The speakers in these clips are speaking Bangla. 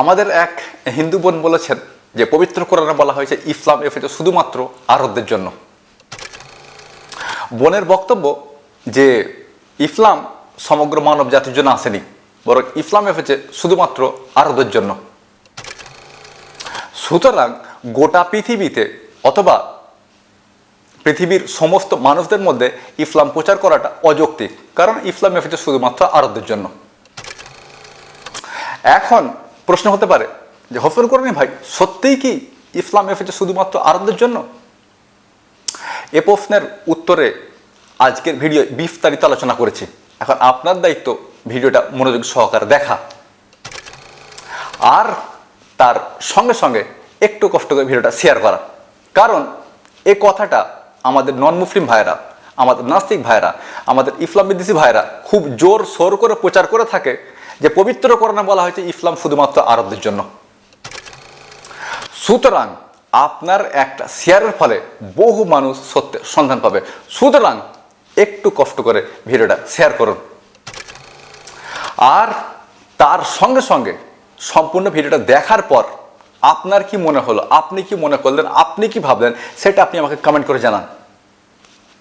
আমাদের এক হিন্দু বোন বলেছেন যে পবিত্র কোরআনে বলা হয়েছে, ইসলাম এফেছে শুধুমাত্র আরবদের জন্য। বোনের বক্তব্য যে ইসলাম সমগ্র মানব জাতির জন্য আসেনি, বরং ইসলাম এফেছে শুধুমাত্র আরবদের জন্য। সুতরাং গোটা পৃথিবীতে অথবা পৃথিবীর সমস্ত মানুষদের মধ্যে ইসলাম প্রচার করাটা অযৌক্তিক, কারণ ইসলাম এফেছে শুধুমাত্র আরবদের জন্য। এখন প্রশ্ন হতে পারে যে হফর করেনি ভাই, সত্যিই কি ইসলাম এসেছে শুধুমাত্র আরবদের জন্য? এ প্রশ্নের উত্তরে আজকের ভিডিও বিস্তারিত আলোচনা করেছি। এখন আপনার দায়িত্ব ভিডিওটা মনোযোগ সহকারে দেখা। আর তার সঙ্গে সঙ্গে একটু কষ্ট করে ভিডিওটা শেয়ার করা। কারণ এ কথাটা আমাদের নন মুসলিম ভাইরা আমাদের নাস্তিক ভাইরা আমাদের ইসলাম বিদ্বেষী ভাইরা খুব জোর সোর করে প্রচার করে থাকে। যে পবিত্র করণে বলা হয়েছে, ইসলাম শুধুমাত্র আরবদের জন্য। সুতরাং আপনার একটা শেয়ারের ফলে বহু মানুষ সত্যের সন্ধান পাবে। সুতরাং একটু কষ্ট করে ভিডিওটা শেয়ার করুন। আর তার সঙ্গে সঙ্গে সম্পূর্ণ ভিডিওটা দেখার পর আপনার কি মনে হলো, আপনি কি মনে করলেন, আপনি কি ভাবলেন, সেটা আপনি আমাকে কমেন্ট করে জানান।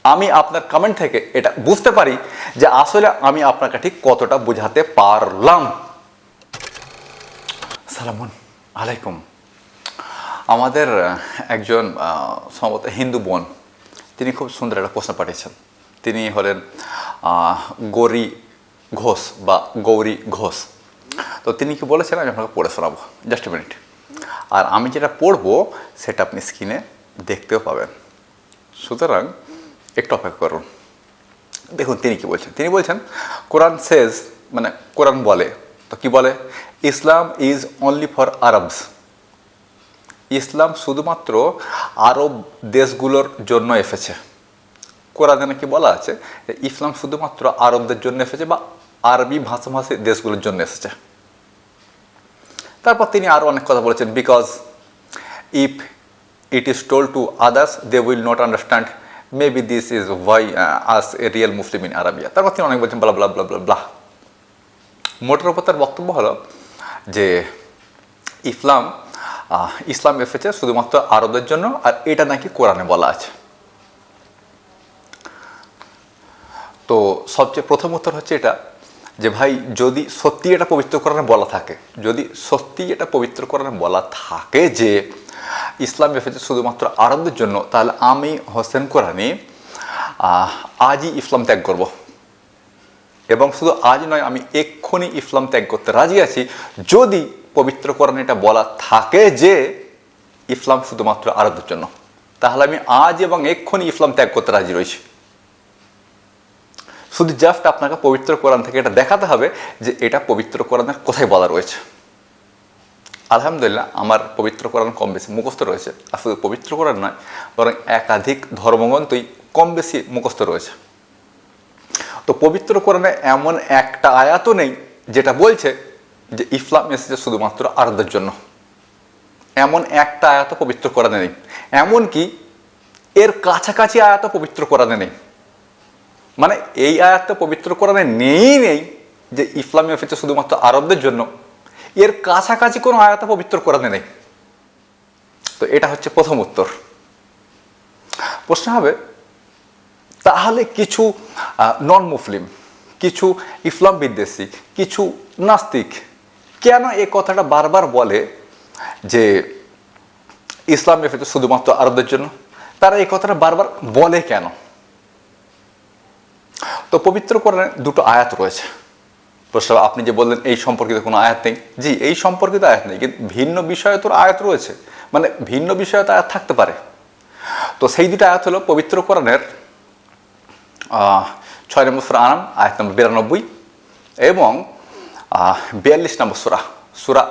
আমি আপনার কমেন্ট থেকে এটা বুঝতে পারি যে আসলে আমি আপনাকে ঠিক কতটা বোঝাতে পারলাম। সালামুন আলাইকুম। আমাদের একজন সম্ভবত হিন্দু বোন, তিনি খুব সুন্দর একটা প্রশ্ন পাঠিয়েছেন। তিনি হলেন গৌরী ঘোষ বা গৌরী ঘোষ। তো তিনি কি বলেছেন? আমি আপনাকে পড়ে শোনাবো। জাস্ট মিনিট আর আমি যেটা পড়ব, সেটা আপনি স্ক্রিনে দেখতেও পাবেন। সুতরাং একটু অপেক্ষা করুন। দেখুন, তিনি কি বলছেন? তিনি বলছেন, কোরআন সেজ মানে কোরআন বলে। তো কি বলে? Islam is only for Arabs ইসলাম শুধুমাত্র আরব দেশগুলোর জন্য এসেছে। কোরআনে নাকি বলা আছে ইসলাম শুধুমাত্র আরবদের জন্য এসেছে বা আরবি ভাষাভাষী দেশগুলোর জন্য এসেছে। তারপর তিনি আরও অনেক কথা বলেছেন because if it is told to others they will not understand maybe this is why us a real Muslim in Arabia তারপর তিনি অনেক বলছেন ব্লা ব্লা ব্লা ব্লা মোটের ওপর তার বক্তব্য হলো যে, ইসলাম ইসলাম এসেছে শুধুমাত্র আরবদের জন্য, আর এটা নাকি কোরআনে বলা আছে। তো সবচেয়ে প্রথম উত্তর হচ্ছে এটা, যে ভাই, যদি সত্যি এটা পবিত্র কোরআনে বলা থাকে, যদি সত্যি এটা পবিত্র কোরআনে বলা থাকে যে ইসলাম এসেছে শুধুমাত্র আরবদের জন্য, তাহলে আমি হোসেন কোরআনে আজই ইসলাম ত্যাগ করব। এবং শুধু আজ নয়, আমি এক্ষুনি ইসলাম ত্যাগ করতে রাজি আছি। যদি পবিত্র কোরআনে এটা বলা থাকে যে ইসলাম শুধুমাত্র আরবদের জন্য, তাহলে আমি আজ এবং এক্ষুনি ইসলাম ত্যাগ করতে রাজি রয়েছি। শুধু জাস্ট আপনাকে পবিত্র কোরআন থেকে এটা দেখাতে হবে যে এটা পবিত্র কোরআনের কোথায় বলা রয়েছে। আলহামদুলিল্লাহ, আমার পবিত্র কোরআন কম বেশি মুখস্থ রয়েছে। শুধু পবিত্র কোরআন নয়, বরং একাধিক ধর্মগ্রন্থই কম বেশি মুখস্থ রয়েছে। তো পবিত্র কোরআনে এমন একটা আয়াতও নেই, যেটা বলছে যে ইসলাম এসেছে শুধুমাত্র আরবদের জন্য। এমন একটা আয়াত পবিত্র কোরআনে নেই। এমনকি এর কাছাকাছি আয়াত পবিত্র কোরআনে নেই। মানে এই আয়াতটা পবিত্র কোরআনে নেই নেই যে ইসলাম এসেছে শুধুমাত্র আরবদের জন্য এর কাছাকাছি কোনো আয়াত পবিত্র কোরআনে নেই। তো এটা হচ্ছে প্রথম উত্তর। প্রশ্ন হবে, তাহলে কিছু নন মুসলিম কিছু ইসলাম বিদ্বেষী, কিছু নাস্তিক কেন এই কথাটা বারবার বলে যে ইসলাম এসেছে শুধুমাত্র আরবদের জন্য? তারা এই কথাটা বারবার বলে কেন? তো পবিত্র কোরআনে দুটো আয়াত রয়েছে। প্রশ্ন হবে, আপনি যে বললেন এই সম্পর্কিত কোনো আয়াত নেই। জি এই সম্পর্কিত আয়াত নেই কিন্তু ভিন্ন বিষয়ে তোর আয়াত রয়েছে। মানে ভিন্ন বিষয়ে তো আয়াত থাকতে পারে। তো সেই দুটো আয়াত হলো পবিত্র কোরআনের ছয় নম্বর সুরা আনাম আয়াত নম্বর বিরানব্বই এবং বিয়াল্লিশ নম্বর সুরা সুরা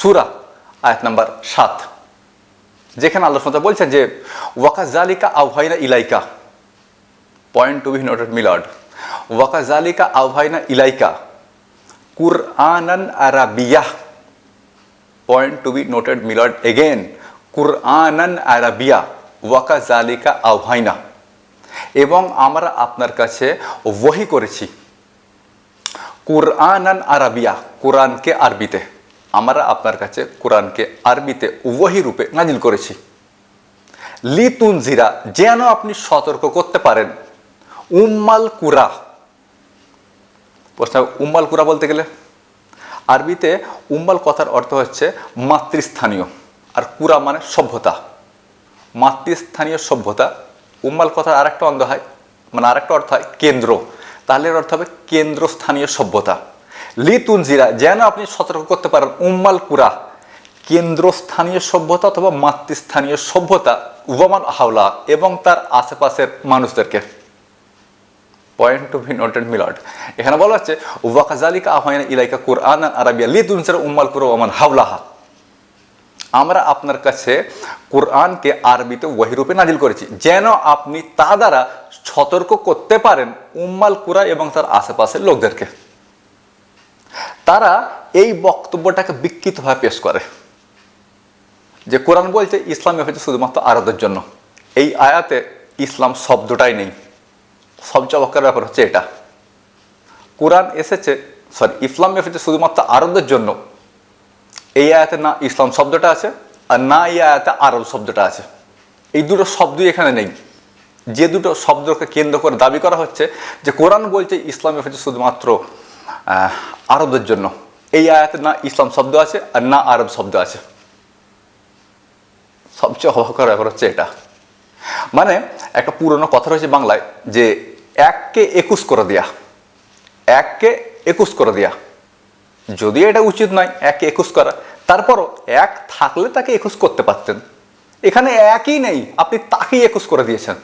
সুরা আয়াত নম্বর সাত। যেখানে আল্লাহ বলছেন যে ওয়াকা জালিকা আওহাইনা ইলাইকা পয়েন্ট টু বি নোটেড মিলার্ড ওয়াকা জালিকা আওহাইনা ইলাইকা কুরআনান আরাবিয়াহ পয়েন্ট টু বি নোটেড মিলাড এগেন কুরআনান আরাবিয়া ওয়াকা জালিকা আওহাইনা এবং আমরা আপনার কাছে ওহি করেছি কুরআনান আরাবিয়া কোরআনকে আরবিতে আমরা আপনার কাছে কোরআনকে আরবিতে ওয়াহি রূপে নাজিল করেছি লিতুন জিরা যেন আপনি সতর্ক করতে পারেন উম্মাল কুরা প্রশ্ন, উম্মাল কুরা বলতে গেলে? আরবিতে উম্মাল কথার অর্থ হচ্ছে মাতৃস্থানীয়। আর কুরা মানে সভ্যতা। মাতৃস্থানীয় সভ্যতা, উম্মাল কথার আরেকটা অন্ধ হয় মানে আরেকটা অর্থ হয় কেন্দ্র। তাহলে অর্থ হবে কেন্দ্রস্থানীয় সভ্যতা। লিতুন জিরা, যেন আপনি সতর্ক করতে পারেন, উম্মাল কুরা, কেন্দ্রস্থানীয় সভ্যতা অথবা মাতৃস্থানীয় সভ্যতা, ওয়ামান হাওলা এবং তার আশেপাশের মানুষদেরকে। পয়েন্ট টু বি নোটেড মিলট এখানে বলা হচ্ছে ওয়াকাজালিকা আহ্বান ইলাইকা কুরআন আরাবিয়া লিতুন জিরা উম্মাল কুরা ওয়ামান হাওলাহা। আমরা আপনার কাছে কোরআনকে আরবিতে ওয়াহিরূপে নাজিল করেছি। যেন আপনি তা দ্বারা সতর্ক করতে পারেন উম্মাল কুরা এবং তার আশেপাশের লোকদেরকে। তারা এই বক্তব্যটাকে বিকৃতভাবে পেশ করে। যে কোরআন বলছে ইসলামী হচ্ছে শুধুমাত্র আরবদের জন্য। এই আয়াতে ইসলাম শব্দটাই নেই। সবচেয়ে অবাকের ব্যাপার হচ্ছে এটা। কোরআন এসেছে সরি ইসলাম এসেছে শুধুমাত্র আরবদের জন্য। এই আয়াতে না ইসলাম শব্দটা আছে আর না এই আয়াতে আরব শব্দটা আছে। এই দুটো শব্দই এখানে নেই। যে দুটো শব্দকে কেন্দ্র করে দাবি করা হচ্ছে যে কোরআন বলছে ইসলাম এসেছে শুধুমাত্র আরবদের জন্য। এই আয়াতে না ইসলাম শব্দ আছে আর না আরব শব্দ আছে। সবচেয়ে অবাকর ব্যাপার হচ্ছে এটা। মানে একটা পুরনো কথা রয়েছে বাংলায় যে এককে একুশ করে দেয়া, এককে একুশ করে দেয়া। যদিও এটা উচিত নয় এককে একুশ করা। তারপরও এক থাকলে তাকে একুশ করতে পারতেন। এখানে একই নেই, আপনি তাকেই একুশ করে দিয়েছেন।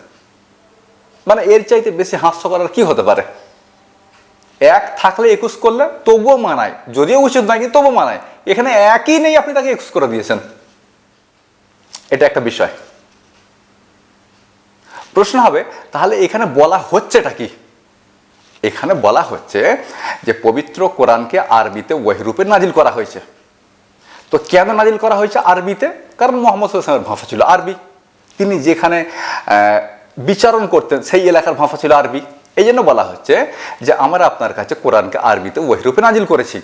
মানে এর চাইতে বেশি হাস্য করার কি হতে পারে? এক থাকলে একুশ করলে তবুও মানায়। যদিও উচিত নয়, কিন্তু তবুও মানায়। এখানে একই নেই, আপনি তাকে একুশ করে দিয়েছেন। এটা একটা বিষয়। প্রশ্ন হবে, তাহলে এখানে বলা হচ্ছেটা কি? এখানে বলা হচ্ছে যে পবিত্র কোরআনকে আরবিতে ওয়াহিরূপে নাজিল করা হয়েছে। তো কেন নাজিল করা হয়েছে আরবিতে? কারণ মোহাম্মদ সাল্লামের ভাষা ছিল আরবি। তিনি যেখানে বিচারণ করতেন, সেই এলাকার ভাষা ছিল আরবি। এই জন্য বলা হচ্ছে যে, আমরা আপনার কাছে কোরআনকে আরবিতে ওয়াহিরূপে নাজিল করেছি।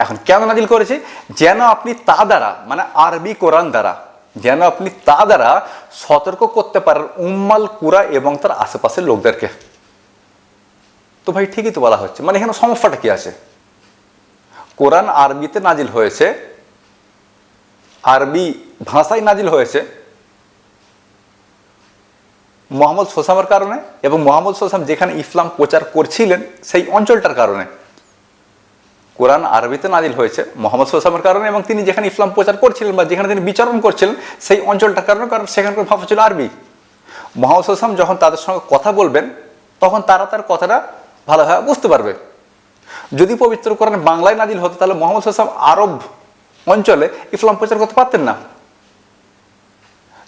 এখন কেন নাজিল করেছি? যেন আপনি তা দ্বারা মানে আরবি কোরআন দ্বারা যেন আপনি তা দ্বারা সতর্ক করতে পারেন উম্মাল কুরা এবং তার আশেপাশের লোকদেরকে। তো ভাই, ঠিকই তো বলা হচ্ছে। মানে এখানে সমস্যাটা কি আছে? কোরআন আরবিতে নাজিল হয়েছে, আরবি ভাষায় নাজিল হয়েছে, মোহাম্মদ সোসামের কারণে এবং মোহাম্মদ সোসাম যেখানে ইসলাম প্রচার করছিলেন সেই অঞ্চলটার কারণে। কোরআন আরবিতে নাজিল হয়েছে মোহাম্মদ সোসামের কারণে এবং তিনি যেখানে ইসলাম প্রচার করছিলেন বা যেখানে তিনি বিচরণ করছিলেন, সেই অঞ্চলটার কারণে, কারণ সেখানকার ভাষা ছিল আরবি। মোহাম্মদ সোসাম যখন তাদের সঙ্গে কথা বলবেন, তখন তারা তার কথাটা ভালোভাবে বুঝতে পারবে। যদি পবিত্র কোরআন বাংলায় নাজিল হতো, তাহলে মোহাম্মদ সোসাম আরব অঞ্চলে ইসলাম প্রচার করতে পারতেন না।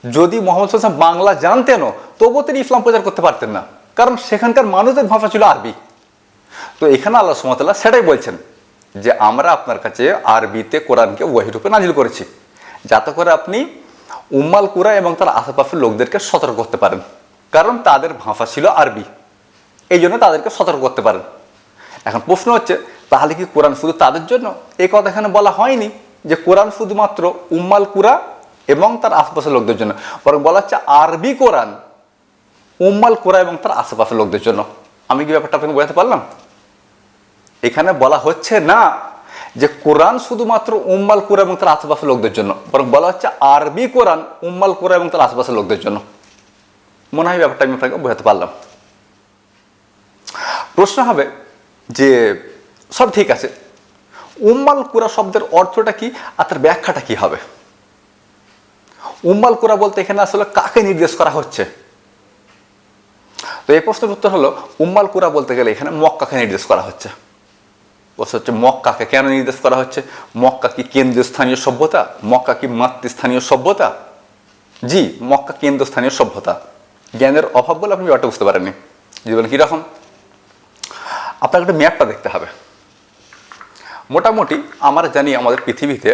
যদি মোহাম্মদ সোসাম বাংলা জানতেনও, তবুও তিনি ইসলাম প্রচার করতে পারতেন না, কারণ সেখানকার মানুষদের ভাষা ছিল আরবি। তো এখানে আল্লাহ সুমতাল্লাহ সেটাই বলছেন। যে আমরা আপনার কাছে আরবিতে কোরআনকে ওয়াহিরূপে নাজিল করেছি। যাতে করে আপনি উম্মাল কুরা এবং তার আশেপাশের লোকদেরকে সতর্ক করতে পারেন। কারণ তাদের ভাষা ছিল আরবি। এই জন্য তাদেরকে সতর্ক করতে পারেন। এখন প্রশ্ন হচ্ছে, তাহলে কি কোরআন শুধু তাদের জন্য? এই কথা এখানে বলা হয়নি যে কোরআন শুধুমাত্র উম্মাল কুরা এবং তার আশেপাশের লোকদের জন্য। বরং বলা হচ্ছে আরবি কোরআন উম্মাল কুরা এবং তার আশেপাশের লোকদের জন্য। আমি কি ব্যাপারটা আপনাকে বোঝাতে পারলাম? এখানে বলা হচ্ছে না যে কোরআন শুধুমাত্র উম্মাল কুরা এবং তার আশেপাশের লোকদের জন্য, বরং বলা হচ্ছে আরবি কোরআন উম্মাল কুরা এবং তার আশেপাশের লোকদের জন্য। মনে হয় ব্যাপারটা আমি আপনাকে বোঝাতে পারলাম। প্রশ্ন হবে যে সব ঠিক আছে, উম্মাল কুরা শব্দের অর্থটা কি আর তার ব্যাখ্যাটা কি হবে? উম্মাল কুরা বলতে এখানে আসলে কাকে নির্দেশ করা হচ্ছে? তো এই প্রশ্নের উত্তর হলো, উম্মাল কুরা বলতে গেলে এখানে মক্কাকে নির্দেশ করা হচ্ছে। প্রশ্ন হচ্ছে মক্কাকে কেন নির্দেশ করা হচ্ছে? মক্কা কি কেন্দ্রীয় স্থানীয় সভ্যতা? মক্কা কি মাতৃস্থানীয় সভ্যতা? জি, মক্কা কেন্দ্রস্থানীয় সভ্যতা। জ্ঞানের অভাব বলে আপনি ব্যাপারটা বুঝতে পারেননি। যদি বলেন, কীরকম? আপনাকে একটা ম্যাপটা দেখতে হবে। মোটামুটি আমরা জানি আমাদের পৃথিবীতে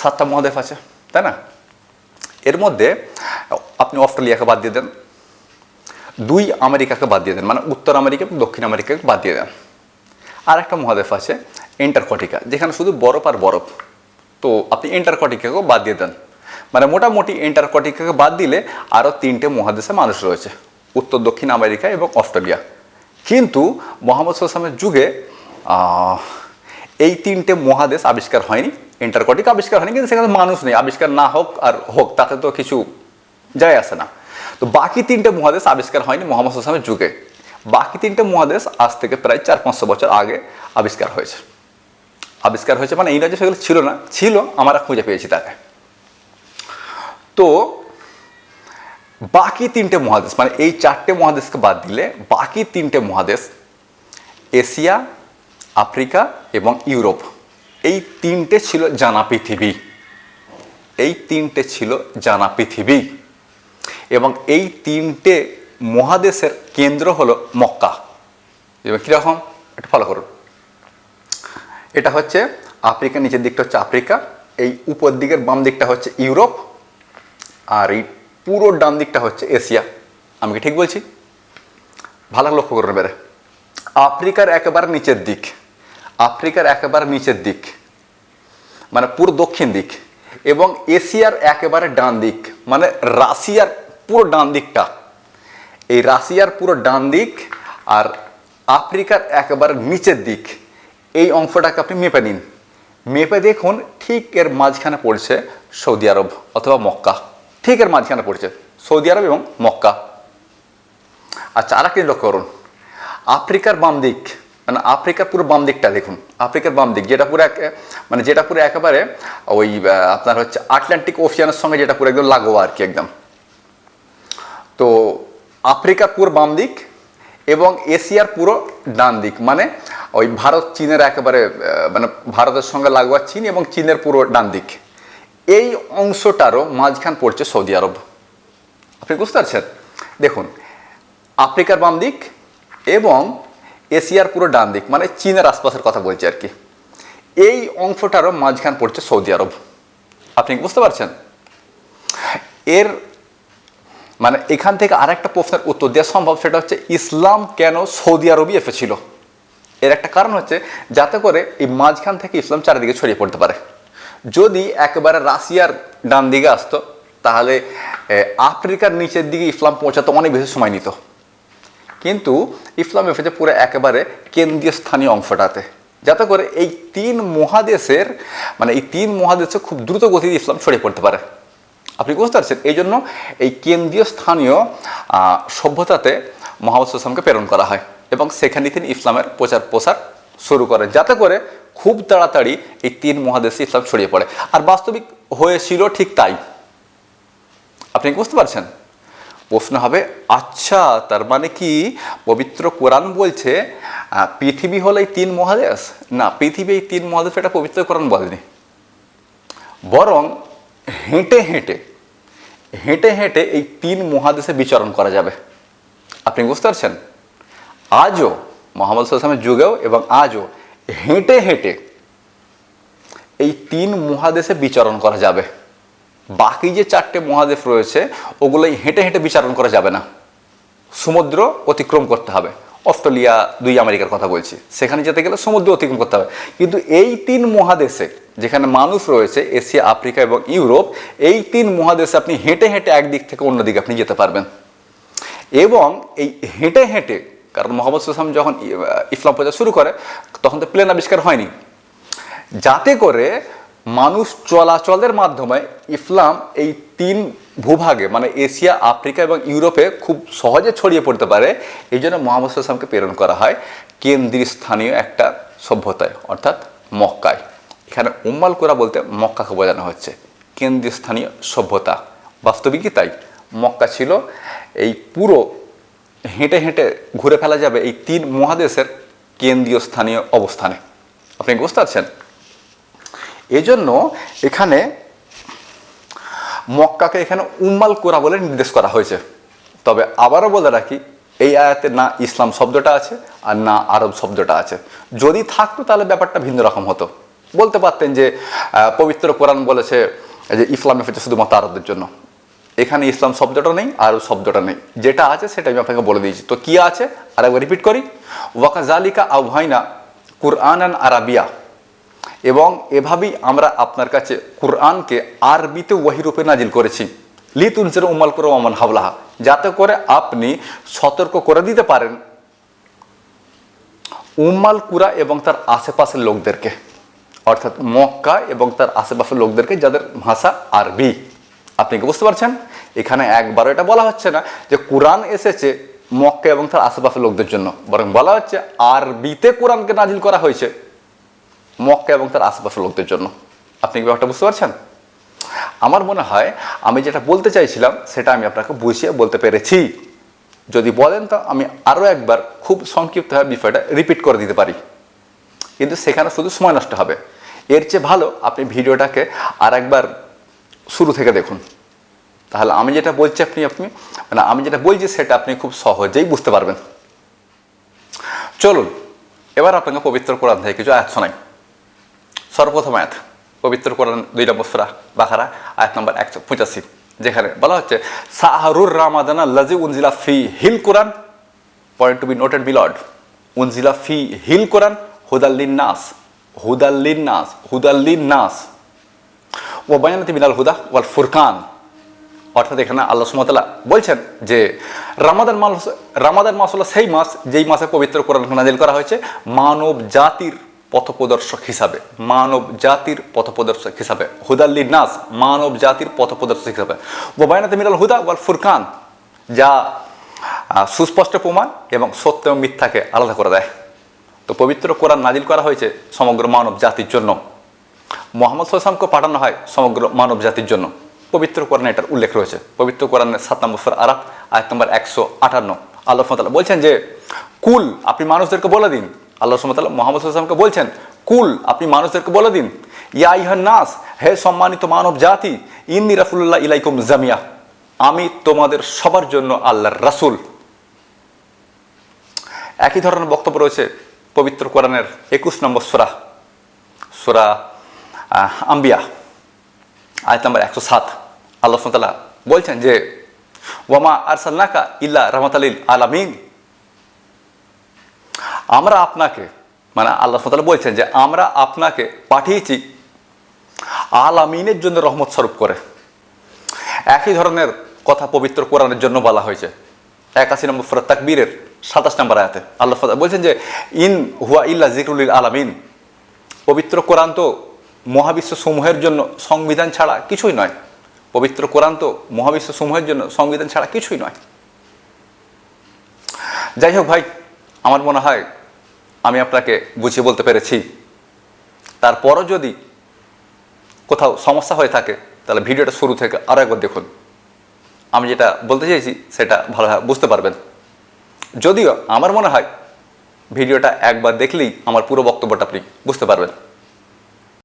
সাতটা মহাদেশ আছে, তাই না? এর মধ্যে আপনি অস্ট্রেলিয়াকে বাদ দিয়ে দেন, দুই আমেরিকাকে বাদ দিয়ে দেন মানে উত্তর আমেরিকা এবং দক্ষিণ আমেরিকাকে বাদ দিয়ে দেন। আর একটা মহাদেশ আছে এন্টারকটিকা যেখানে শুধু বরফ আর বরফ। তো আপনি এন্টারকটিকাকেও বাদ দিয়ে দেন। মানে মোটামুটি এন্টারকটিকাকে বাদ দিলে আরও তিনটে মহাদেশে মানুষ রয়েছে, উত্তর, দক্ষিণ আমেরিকা এবং অস্ট্রেলিয়া। কিন্তু মোহাম্মদ সাল্লামের যুগে এই তিনটে মহাদেশ আবিষ্কার হয়নি এন্টারকটিক আবিষ্কার হয়নি, কিন্তু সেখানে মানুষ নেই, আবিষ্কার না হোক আর হোক, তাতে তো কিছু যায় আসে না। তো বাকি তিনটে মহাদেশ আবিষ্কার হয়নি মোহাম্মদ সাল্লামের যুগে। বাকি তিনটে মহাদেশ আজ থেকে প্রায় চার পাঁচশো বছর আগে আবিষ্কার হয়েছে। আবিষ্কার হয়েছে মানে এই নয় যে সেগুলো ছিল না, ছিল, আমরা খুঁজে পেয়েছি তাকে তো বাকি তিনটে মহাদেশ মানে এই চারটে মহাদেশকে বাদ দিলে বাকি তিনটে মহাদেশ এশিয়া, আফ্রিকা এবং ইউরোপ। এই তিনটে ছিল জানা পৃথিবী। এই তিনটে ছিল জানা পৃথিবী। এবং এই তিনটে মহাদেশের কেন্দ্র হলো মক্কা। এবার কীরকম? একটু ফলো করুন। এটা হচ্ছে আফ্রিকা নিচের দিকটা হচ্ছে আফ্রিকা, এই উপর দিকের বাম দিকটা হচ্ছে ইউরোপ, আর এই পুরো ডান দিকটা হচ্ছে এশিয়া। আমি কি ঠিক বলছি? ভালো লক্ষ্য করুন এবারে। আফ্রিকার একেবারে নিচের দিক। আফ্রিকার একেবারে নিচের দিক। মানে পুরো দক্ষিণ দিক। এবং এশিয়ার একেবারে ডান দিক। মানে রাশিয়ার পুরো ডান দিকটা। এই রাশিয়ার পুরো ডান দিক আর আফ্রিকার একেবারে নিচের দিক। এই অংশটাকে আপনি মেপে নিন। মেপে দেখুন ঠিক এর মাঝখানে পড়ছে সৌদি আরব অথবা মক্কা। ঠিক এর মাঝখানে পড়ছে সৌদি আরব এবং মক্কা। আচ্ছা আর একটি লক্ষ্য করুন। আফ্রিকার বাম দিক মানে আফ্রিকার পুরো বাম দিকটা দেখুন। আফ্রিকার বাম দিক, যেটা পুরো মানে যেটা পুরো একেবারে ওই আপনার হচ্ছে আটলান্টিক ওশিয়ানের সঙ্গে যেটা পুরো একদম লাগোয়া আর কি একদম। তো আফ্রিকার পুরো বাম দিক এবং এশিয়ার পুরো ডান দিক। মানে ওই ভারত, চীনের একেবারে মানে ভারতের সঙ্গে লাগোয়া চীন এবং চীনের পুরো ডান দিক। এই অংশটারও মাঝখান পড়ছে সৌদি আরব। আপনি বুঝতে পারছেন? দেখুন, আফ্রিকার বাম দিক এবং এশিয়ার পুরো ডান দিক মানে চীনের আশপাশের কথা বলছি আর কি। এই অংশটারও মাঝখান পড়ছে সৌদি আরব। আপনি বুঝতে পারছেন? এর মানে এখান থেকে আরেকটা প্রশ্নের উত্তর দেওয়া সম্ভব, সেটা হচ্ছে ইসলাম কেন সৌদি আরবই এসেছিল এর একটা কারণ হচ্ছে যাতে করে এই মাঝখান থেকে ইসলাম চারিদিকে ছড়িয়ে পড়তে পারে। যদি একেবারে রাশিয়ার ডান দিকে আসতো, তাহলে আফ্রিকার নিচের দিকে ইসলাম পৌঁছাতে অনেক বেশি সময় নিত। কিন্তু ইসলাম এসেছে পুরো একেবারে কেন্দ্রীয় স্থানীয় অংশটাতে, যাতে করে এই তিন মহাদেশের মানে এই তিন মহাদেশে খুব দ্রুত গতিতে ইসলাম ছড়িয়ে পড়তে পারে। আপনি বুঝতে পারছেন? এই জন্য এই কেন্দ্রীয় স্থানীয় সভ্যতাতে মোহাম্মদ সাল্লামকে প্রেরণ করা হয় এবং সেখানে তিনি ইসলামের প্রচার প্রসার শুরু করেন। যাতে করে খুব তাড়াতাড়ি এই তিন মহাদেশে ইসলাম ছড়িয়ে পড়ে। আর বাস্তবিক হয়েছিল ঠিক তাই। আপনি কি বুঝতে পারছেন? প্রশ্ন হবে আচ্ছা তার মানে কি পবিত্র কোরআন বলছে পৃথিবী হলো এই তিন মহাদেশ? না, পৃথিবী এই তিন মহাদেশ এটা পবিত্র কোরআন বলেনি। বরং হেঁটে হেঁটে হেঁটে হেঁটে এই তিন মহাদেশে বিচরণ করা যাবে। আপনি বুঝতে পারছেন? আজও মোহাম্মদ সাল্লামের যুগেও এবং আজও হেঁটে হেঁটে এই তিন মহাদেশে বিচরণ করা যাবে। বাকি যে চারটে মহাদেশ রয়েছে, ওগুলোই হেঁটে হেঁটে বিচারণ করা যাবে না। সমুদ্র অতিক্রম করতে হবে। অস্ট্রেলিয়া দুই আমেরিকার কথা বলছি। সেখানে যেতে গেলে সমুদ্র অতিক্রম করতে হবে। কিন্তু এই তিন মহাদেশে যেখানে মানুষ রয়েছে, এশিয়া, আফ্রিকা এবং ইউরোপ, এই তিন মহাদেশে আপনি হেঁটে হেঁটে একদিক থেকে অন্য দিকে আপনি যেতে পারবেন। এবং এই হেঁটে হেঁটে, কারণ মোহাম্মদ সাল্লাম যখন ইসলাম প্রচার শুরু করে, তখন তো প্লেন আবিষ্কার হয়নি। যাতে করে মানুষ চলাচলের মাধ্যমে ইসলাম এই তিন ভূভাগে মানে এশিয়া, আফ্রিকা এবং ইউরোপে খুব সহজে ছড়িয়ে পড়তে পারে, এই জন্য মোহাম্মদ সাল্লামকে প্রেরণ করা হয় কেন্দ্রীয় স্থানীয় একটা সভ্যতায়, অর্থাৎ মক্কায়। এখানে উম্মাল কোরা বলতে মক্কাকে বোঝানো হচ্ছে, কেন্দ্রীয় স্থানীয় সভ্যতা। বাস্তবিকই তাই? মক্কা ছিল এই পুরো হেঁটে হেঁটে ঘুরে ফেলা যাবে এই তিন মহাদেশের কেন্দ্রীয় স্থানীয় অবস্থানে। আপনি বুঝতে পারছেন? এজন্য এখানে মক্কাকে এখানে উম্মাল কোরা বলে নির্দেশ করা হয়েছে। তবে আবারও বলে রাখি, এই আয়াতে না ইসলাম শব্দটা আছে আর না আরব শব্দটা আছে। যদি থাকতো তাহলে ব্যাপারটা ভিন্ন রকম হতো। বলতে পারতেন যে পবিত্র কোরআন বলেছে যে ইসলাম এসেছে শুধুমাত্র আরবদের জন্য। এখানে ইসলাম শব্দটা নেই, আরব শব্দটা নেই। যেটা আছে সেটা আমি আপনাকে বলে দিয়েছি। তো কি আছে? আর একবার রিপিট করি। ওয়াকা জালিকা আবহাইনা কুরআন আরাবিয়া। এবং এভাবেই আমরা আপনার কাছে কোরআনকে আরবিতে ওয়াহিরূপে নাজিল করেছি। লিতুনসের উমাল করে অমান হাবলাহা। যাতে করে আপনি সতর্ক করে দিতে পারেন উম্মাল কুরা এবং তার আশেপাশের লোকদেরকে। অর্থাৎ মক্কা এবং তার আশেপাশের লোকদেরকে যাদের ভাষা আরবি। আপনি কি বুঝতে পারছেন? এখানে একবারও এটা বলা হচ্ছে না যে কোরআন এসেছে মক্কা এবং তার আশেপাশের লোকদের জন্য। বরং বলা হচ্ছে আরবিতে কোরআনকে নাজিল করা হয়েছে। মক্কা এবং তার আশেপাশের লোকদের জন্য। আপনি কি ব্যাপারটা বুঝতে পারছেন? আমার মনে হয় আমি যেটা বলতে চাইছিলাম, সেটা আমি আপনাকে বুঝিয়ে বলতে পেরেছি। যদি বলেন তো আমি আরও একবার খুব সংক্ষিপ্তভাবে বিষয়টা রিপিট করে দিতে পারি। কিন্তু সেখানে শুধু সময় নষ্ট হবে। এর চেয়ে ভালো আপনি ভিডিওটাকে আর একবার শুরু থেকে দেখুন। তাহলে আমি যেটা বলছি আপনি আপনি মানে আমি যেটা বলছি সেটা আপনি খুব সহজেই বুঝতে পারবেন। চলুন, এবার আপনাকে পবিত্র কোরআন থেকে কিছু আয়াত শোনাই। সর্বপ্রথম আয়াত, পবিত্র কোরআন দুই নম্বর সুরা বাখারা আয়াত নম্বর একশো পঁচাশি, যেখানে বলা হচ্ছে, সাহারুর রামাদানা লাজি উনজিলা ফি হিল কোরআন, point to be noted billed উনজিলা ফি হিল কোরআন হুদাল্লিন নাস হুদাল্লিন নাস হুদাল্লিন নাস ও বায়ানাতি মিনাল হুদা ওয়াল ফুরকান। অর্থাৎ এখানে আল্লাহ সুমতলা বলছেন যে, রামাদান মাস রামাদান মাস হলো সেই মাস, যেই মাসে পবিত্র কোরআন নাজিল করা হয়েছে, মানব জাতির পথপ্রদর্শক হিসাবে, মানব জাতির পথপ্রদর্শক হিসাবে হুদাল্লি নাস মানব জাতির পথপ্রদর্শক হিসাবে। ওবায়নাতে মিনাল হুদা ওয়াল ফুরকান, যা সুস্পষ্ট প্রমাণ এবং সত্য এবং মিথ্যাকে আলাদা করে দেয়। তো পবিত্র কোরআন নাজিল করা হয়েছে সমগ্র মানব জাতির জন্য। মোহাম্মদ সাল্লামকে পাঠানো হয় সমগ্র মানব জাতির জন্য। পবিত্র কোরআনে এটার উল্লেখ রয়েছে। পবিত্র কোরআনের সাত নম্বর সুরা আরাফ, আয়াত নম্বর একশো আটান্ন। আল্লাহ বলছেন যে, কুল, আপনি মানুষদেরকে বলে দিন আল্লাহ সুমতাল্লাহ মোহাম্মদ সাল্লামকে বলছেন, কুল, আপনি মানুষদেরকে বলে দিন, ইয়া ইহান নাস, হে সম্মানিত মানব জাতি ইন্দি রাফুল্লাহ ইলাইকুম জামিয়া, আমি তোমাদের সবার জন্য আল্লাহর রাসূল। একই ধরনের বক্তব্য রয়েছে পবিত্র কোরআনের একুশ নম্বর সুরা সুরা আম্বিয়া, আয়াত নম্বর একশো সাত। আল্লাহ সাল্লাহ বলছেন যে ওয়ামা আরসাল্লাকা ইল্লা রহমতালিল আলামিন। আমরা আপনাকে মানে আল্লাহ সাল্লাহ বলছেন যে আমরা আপনাকে পাঠিয়েছি আল আমিনের জন্য রহমত স্বরূপ করে। একই ধরনের কথা পবিত্র কোরআনের জন্য বলা হয়েছে। একাশি নম্বর ফরাত তাকবীরের সাতাশ নম্বর আয়াতে আল্লাহ ফাদা বলছেন যে, ইন হুয়া ইল্লা জিকরুল আলামিন। পবিত্র কোরআন তো মহাবিশ্ব সমূহের জন্য সংবিধান ছাড়া কিছুই নয়। পবিত্র কোরআন তো মহাবিশ্ব সমূহের জন্য সংবিধান ছাড়া কিছুই নয়। যাই হোক ভাই আমার মনে হয় আমি আপনাকে বুঝিয়ে বলতে পেরেছি। তারপরও যদি কোথাও সমস্যা হয়ে থাকে, তাহলে ভিডিওটা শুরু থেকে আরও একবার দেখুন। আমি যেটা বলতে চাইছি, সেটা ভালোভাবে বুঝতে পারবেন। যদিও আমার মনে হয় ভিডিওটা একবার দেখলেই আমার পুরো বক্তব্যটা আপনি বুঝতে পারবেন।